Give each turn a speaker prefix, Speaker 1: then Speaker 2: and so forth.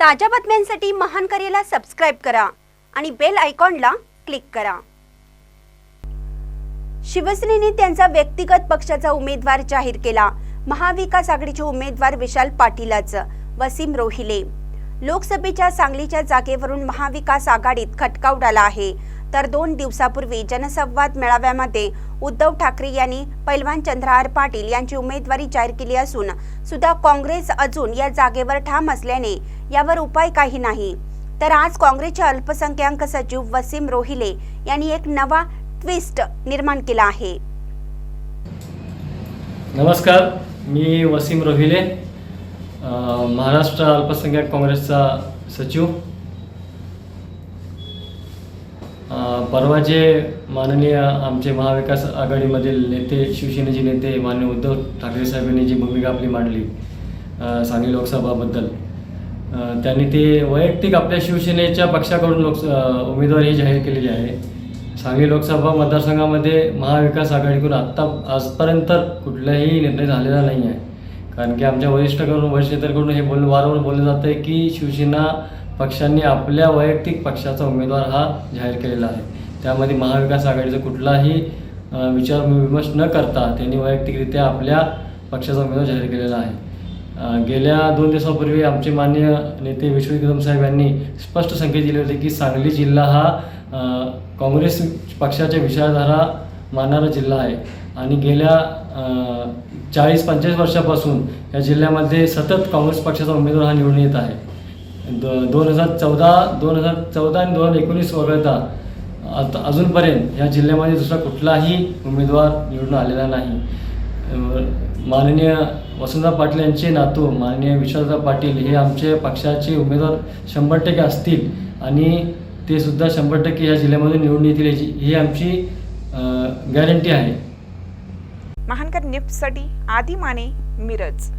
Speaker 1: ताज्या बातम्यांसाठी महान करेला सबस्क्राईब करा आणि बेल आयकॉनला क्लिक करा. शिवसेनेने त्यांचा व्यक्तिगत पक्षाचा उमेदवार जाहीर केला. महाविकास आघाडीचे उमेदवार विशाल पाटीलच वसीम रोहिले. लोकसभेच्या सांगलीच्या जागेवरून महाविकास आघाडीत खटका उडाला आहे. तर दोन दिवसापूर्वी जनसंवाद मेळाव्यामध्ये उद्धव ठाकरे यांनी पैलवान चंद्रहार पाटील यांची उमेदवारी जाहीर केली असून सुद्धा काँग्रेस अजून या जागेवर ठाम असल्याने यावर उपाय काही नाही. तर आज काँग्रेसचे अल्पसंख्याक सचिव वसीम रोहिले यांनी एक नवा ट्विस्ट निर्माण केला आहे.
Speaker 2: नमस्कार मी वसीम रोहिले महाराष्ट्र अल्पसंख्याक काँग्रेसचा सचिव. परवा जे माननीय आमचे महाविकास आघाडीमधील नेते शिवसेनेचे नेते मान्य उद्धव ठाकरे साहेबांनी जी भूमिका आपली मांडली सांगली लोकसभाबद्दल त्यांनी ते वैयक्तिक आपल्या शिवसेनेच्या पक्षाकडून लोक उमेदवारी जाहीर केलेली आहे. सांगली लोकसभा मतदारसंघामध्ये महाविकास आघाडीकडून आत्ता आजपर्यंत कुठलाही निर्णय झालेला नाही आहे. कारण की आमच्या वरिष्ठ करून नेत्यांकडून हे बोल वारंवार बोललं जातं आहे की शिवसेना पक्षांनी आपल्या वैयक्तिक पक्षाचा उमेदवार हा जाहीर केलेला आहे. त्यामध्ये महाविकास आघाडीचा कुठलाही विचार विमर्श न करता त्यांनी वैयक्तिकरित्या आपल्या पक्षाचा उमेदवार जाहीर केलेला आहे. गेल्या दोन दिवसापूर्वी आमचे मान्य नेते विश्वजित कदम साहेब यांनी स्पष्ट संकेत दिले होते की सांगली जिल्हा हा काँग्रेस पक्षाच्या विचारधारा मानणारा जिल्हा आहे. आणि गेल्या चाळीस पंचेचाळीस वर्षापासून या जिल्ह्यामध्ये सतत काँग्रेस पक्षाचा उमेदवार हा निवडून येत आहे. द दोन हजार चौदा दोन हजार चौदा आणि दोन हजार एकोणीस वगळता आता अजूनपर्यंत या जिल्ह्यामध्ये दुसरा कुठलाही उमेदवार निवडून आलेला नाही. माननीय वसंतराव पाटील यांचे नातू माननीय विश्वासराव पाटील हे आमचे पक्षाचे उमेदवार शंभर टक्के असतील आणि ते सुद्धा शंभर टक्के या जिल्ह्यामध्ये निवडून येतील. याची ही आमची गॅरंटी आहे.
Speaker 3: महानकर निफ्टसाठी आदी माने मिरज.